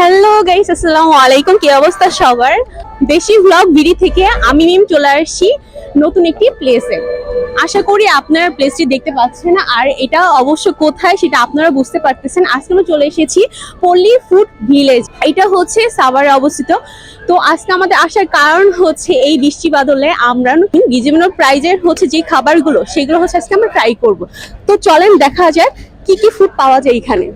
Hello guys আসসালামু আলাইকুম। কি অবস্থা সবার? বেশি ভ্লগ বিডি থেকে আমি মিম চলে আসছি নতুন একটি প্লেসে আশা করি আপনারা প্লেসটি দেখতে পাচ্ছেন আর এটা অবশ্য কোথায় সেটা আপনারা বুঝতে পারতেছেন। আজকে আমি চলে এসেছি পল্লী ফুড ভিলেজ এটা হচ্ছে সাভারে অবস্থিত। তো আজকে আমাদের আসার কারণ হচ্ছে এই বৃষ্টি বাদলে আমরা বিভিন্ন প্রাইজের হচ্ছে যে খাবারগুলো, সেগুলো হচ্ছে আজকে আমরা ট্রাই করব। তো চলেন দেখা যাক কি কি ফুড পাওয়া যায় এখানে।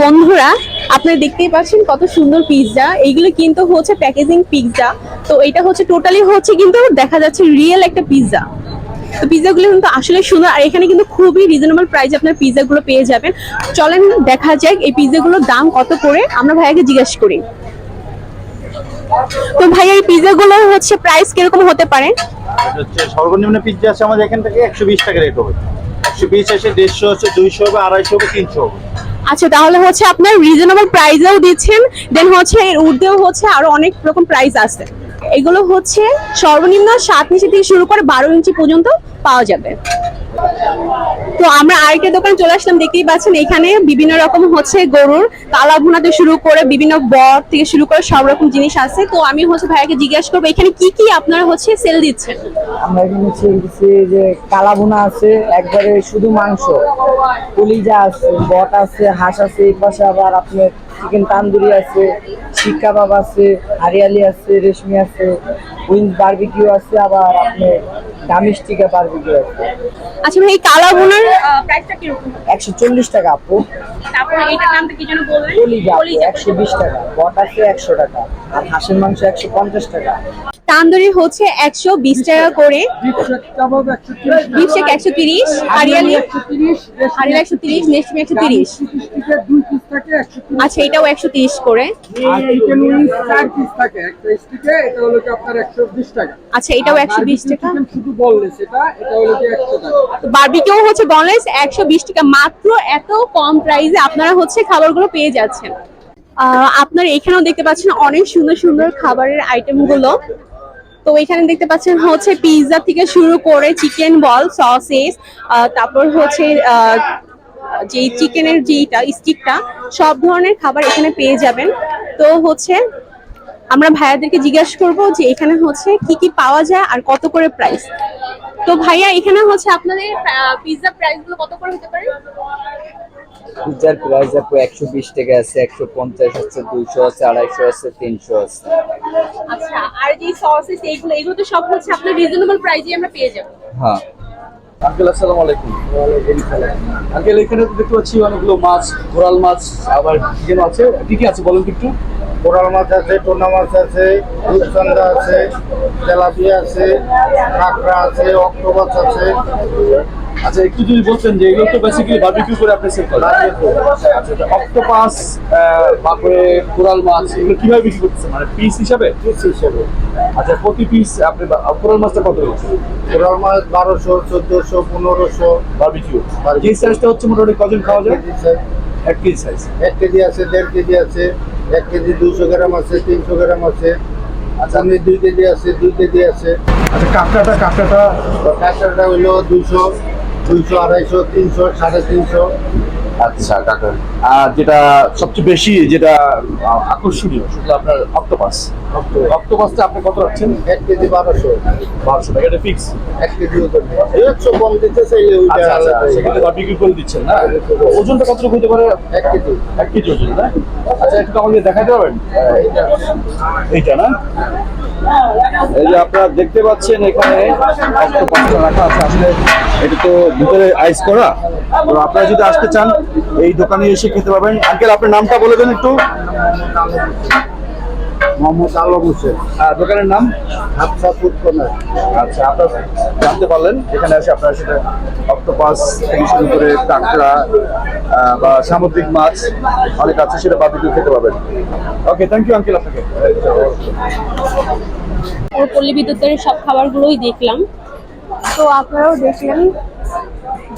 বন্ধুরা, আপনারা দেখতেই পাচ্ছেন কত সুন্দর পিৎজা এইগুলো কিন্তু হচ্ছে প্যাকেজিং পিৎজা তো এটা হচ্ছে টোটালি হচ্ছে কিন্তু দেখা যাচ্ছে রিয়েল একটা পিৎজা তো পিৎজাগুলো কিন্তু আসলে সুন্দর। আর এখানে কিন্তু খুবই রিজনেবল প্রাইসে আপনার পিৎজাগুলো পেয়ে যাবেন। চলেন দেখা যাক এই পিৎজাগুলোর দাম কত করে। আমরা ভাইয়াকে জিজ্ঞেস করি। তো ভাইয়া, এই পিৎজাগুলো হচ্ছে প্রাইস কীরকম হতে পারে? সর্বনিম্ন পিজ্জা আছে আমাদের এখান থেকে একশো বিশ টাকা রেট হবে। একশো বিশ আছে, দেড়শো আছে, দুইশো হবে, আড়াইশো হবে, তিনশো হবে। আচ্ছা তাহলে হচ্ছে আপনার রিজনেবল প্রাইসেও দিচ্ছেন দেন হচ্ছে এর ঊর্ধ্বেও হচ্ছে আরও অনেক রকম প্রাইস আছে। এগুলো হচ্ছে সর্বনিম্ন সাত ইঞ্চি থেকে শুরু করে বারো ইঞ্চি পর্যন্ত পাওয়া যাবে। তো আমরা আরেকটা দোকান চলে আসলাম, দেখতেই পাচ্ছেন এখানে বিভিন্ন রকম হচ্ছে গরুর কালা ভুনা থেকে শুরু করে বিভিন্ন বর থেকে শুরু করে সব রকম জিনিস আছে। তো আমি হচ্ছে ভাইয়াকে জিজ্ঞাসা করব, এখানে কি কি আপনারা হচ্ছে সেল দিচ্ছেন? আমরা এখানে ছেড়েছি যে কালাভুনা আছে, একবারে শুধু মাংস কলিজা আছে, বট আছে, হাঁস আছে, এই পাশে আবার আপনার চিকেন তান্দুরি আছে শিক কাবাব আছে, হারিয়ালি আছে, রেশমি আছে উইন্স বারবিকিউ আছে, আবার আপনার বারবিকিউ আছে। আচ্ছা ভাই কালা প্রাইসটা কীরকম? একশো চল্লিশ টাকা আপু। তারপর এইটার কি যেন বললেন? কলিজা আপু একশো বিশ টাকা। বট আছে একশো টাকা। আর হাঁসের মাংস একশো পঞ্চাশ টাকা। তান্দুরি হচ্ছে একশো বিশ টাকা করে। কাবাব একশো তিরিশ। হারিয়ালি হারিয়ালি একশো তিরিশ নেক্সট একশো তিরিশ আচ্ছা এটাও একশো তিরিশ করে। আচ্ছা এটাও একশো বিশ টাকা? টাকা। বারবিকিউ হচ্ছে বনলেস একশো বিশ টাকা। মাত্র এত কম প্রাইসে আপনারা হচ্ছে খাবারগুলো পেয়ে যাচ্ছেন। আহ, আপনারা এখানেও দেখতে পাচ্ছেন অনেক সুন্দর সুন্দর খাবারের আইটেমগুলো তো এখানে দেখতে পাচ্ছেন হচ্ছে পিৎজা থেকে শুরু করে চিকেন বল সসেস তারপর হচ্ছে যে চিকেনের যেটা স্টিকটা সব ধরনের খাবার এখানে পেয়ে যাবেন। তো হচ্ছে আমরা ভাইয়াদেরকে জিজ্ঞাসা করব যে এখানে হচ্ছে কি কি পাওয়া যায় আর কত করে প্রাইস তো ভাইয়া, এখানে হচ্ছে আপনাদের পিৎজা প্রাইসগুলো কত করে হতে পারে? পিজার প্রাইস আপু একশো বিশ টাকা আছে একশো পঞ্চাশ আছে দুইশো আছে আড়াইশো আছে তিনশো আছে। আচ্ছা আর যে সসেস এইগুলো এগুলো তো সব হচ্ছে আপনার রিজনেবল প্রাইসে আমরা পেয়ে যাব। হ্যাঁ। আঙ্কেল আসসালামু আলাইকুম। আঙ্কেল এখানে তো দেখতে পাচ্ছি অনেকগুলো মাছ ঘোরাল মাছ আবার চিকেন আছে? কি কি আছে বলেন একটু? কোরাল মাছ আছে টোনা মাছ আছে রূপচন্দা আছে তেলাপিয়া আছে কাঁকড়া আছে অক্টোপাস আছে। আচ্ছা একটু যদি বলতেন যে এগুলো তো বেসিক্যালি বারবিকিউ করে আপনি সেল করেন। আচ্ছা অক্টোপাস তারপরে কোরাল মাছ এগুলো কীভাবে বিক্রি করতেছেন? মানে পিস হিসাবে? পিস হিসেবে। আচ্ছা প্রতি পিস আপনি কোরাল মাছটা কত হচ্ছে কোরাল মাছ বারোশো চোদ্দোশো পনেরোশো। বারবিকিউ। যে সাইজটা হচ্ছে মোটামুটি কজন খাওয়া যায়? এক কেজি সাইজ এক কেজি আছে দেড় কেজি আছে এক কেজি দুশো গ্রাম আছে তিনশো গ্রাম আছে। আচ্ছা। আমি দুই কেজি আছে দুই কেজি আছে। আচ্ছা কাঁকড়াটা কাঁকড়াটা? কাঁকড়াটা হইল দুশো দুইশো আড়াইশো তিনশো সাড়ে তিনশো। আচ্ছা কাকা। আর যেটা সবচেয়ে বেশি যেটা আকর্ষণীয় সেটা আপনার অক্টোপাস অক্টোপাসটা আপনি কত রাখছেন? এক কেজি বারোশো। বারোশো টাকা এটা ফিক্স এক কেজি ওজন একশো কম দিতে চাইলে ওইটা আচ্ছা আচ্ছা সেখানে বিক্রি করে দিচ্ছেন না? ওজনটা কতটুকু হতে পারে? এক কেজি। এক কেজি ওজন না? আচ্ছা একটু আমাকে দেখাতে পারবেন? এইটা। এইটা না? এই যে আপনারা দেখতে পাচ্ছেন এখানে অক্টোপাসটা রাখা আছে। আসলে এটা তো ভিতরে আইস করা। তো আপনারা যদি আসতে চান এই দোকানে এসে খেতে পাবেন আঙ্কেল আপনার নামটা বলে দেন একটু। মোহাম্মদ আলম হোসেন। আর দোকানের নাম? হাফসা ফুড কর্নার আচ্ছা আপনার জানতে পারলেন এখানে এসে আপনারা সেটা অক্টোপাস থেকে শুরু করে কাঁকড়া বা সামুদ্রিক মাছ অনেক আছে সেটা বাবিকিউ খেতে পারবেন। ওকে থ্যাংক ইউ আঙ্কেল আপনাকে। পল্লী বিদ্যুতের সব খাবারগুলোই দেখলাম। তো আপনারাও দেখলেন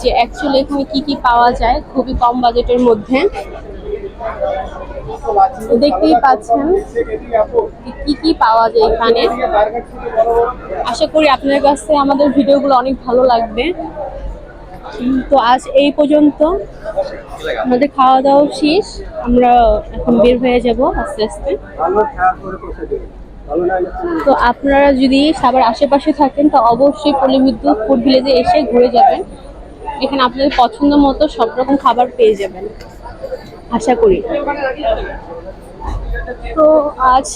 যে অ্যাকচুয়ালি এখানে কি কি পাওয়া যায়, খুবই কম বাজেটের মধ্যে। দেখতেই পাচ্ছেন কি কি পাওয়া যায় এখানে। আশা করি আপনার কাছে আমাদের ভিডিওগুলো অনেক ভালো লাগবে। তো আজ এই পর্যন্ত। আমাদের খাওয়া দাওয়া শেষ। আমরা এখন বের হয়ে যাব আস্তে আস্তে। তো আপনারা যদি সবার আশেপাশে থাকেন, তো অবশ্যই পল্লী বিদ্যুৎ ফুড ভিলেজে এসে ঘুরে যাবেন। এখানে আপনাদের পছন্দ মতো সব রকম খাবার পেয়ে যাবেন। আশা করি। তো আজ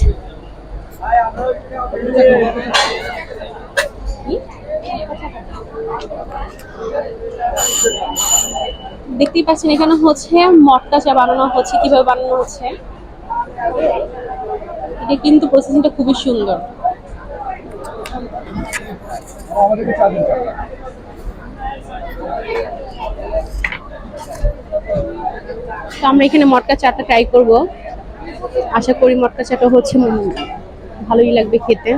দেখতেই পাচ্ছেন, এখানে হচ্ছে মটকা চা বানানো হচ্ছে, কীভাবে বানানো হচ্ছে। এটা কিন্তু প্রসেসিংটা খুবই সুন্দর। তো আমরা এখানে মটকা চাটা ট্রাই করব। আশা করি মটকা চাটা হচ্ছে ভালোই লাগবে খেতে।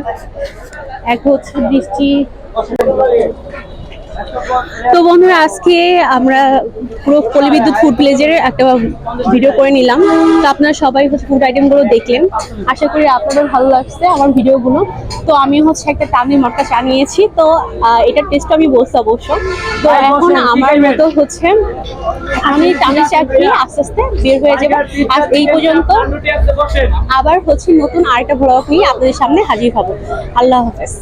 এক হচ্ছে বৃষ্টি তো বন্ধুরা, আজকে আমরা পুরো পলিবিদ্যুৎ ফুড ভিলেজের একটা ভিডিও করে নিলাম। তো আপনারা সবাই হচ্ছে ফুড আইটেমগুলো দেখলেন। আশা করি আপনাদের ভালো লাগছে আমার ভিডিওগুলো তো আমি হচ্ছে একটা তামি মটকা চা নিয়েছি। তো এটার টেস্ট আমি বলছি অবশ্য। তো এখন আমার মতো হচ্ছে আমি তামিল চাকরি আস্তে আস্তে বের হয়ে যাব। আর এই পর্যন্ত আবার হচ্ছে নতুন আরেকটা ভ্লগ নিয়ে আপনাদের সামনে হাজির হব। আল্লাহ হাফেজ।